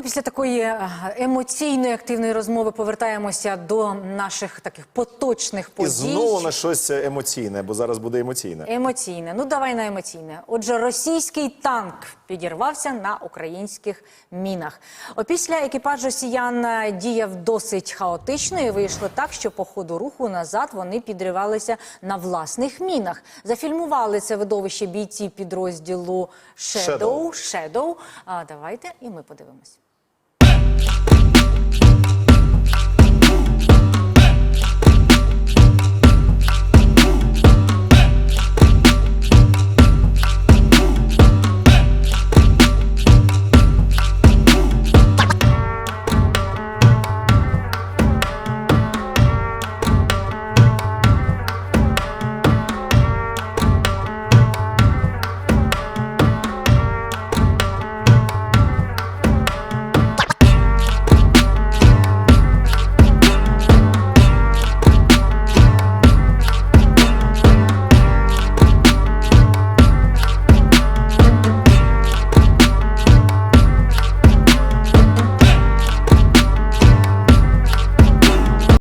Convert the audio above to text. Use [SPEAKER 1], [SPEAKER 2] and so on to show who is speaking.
[SPEAKER 1] Та після такої е, емоційної активної розмови повертаємося до наших таких поточних
[SPEAKER 2] І знову на щось емоційне, бо зараз буде емоційне.
[SPEAKER 1] Емоційне. Ну давай на емоційне. Отже, російський танк підірвався на українських мінах. Опісля екіпаж росіян е, діяв досить хаотично і вийшло так, що по ходу руху назад вони підривалися на власних мінах. Зафільмували це видовище бійці підрозділу Shadow.
[SPEAKER 2] Shadow.
[SPEAKER 1] Shadow. А давайте і ми подивимось.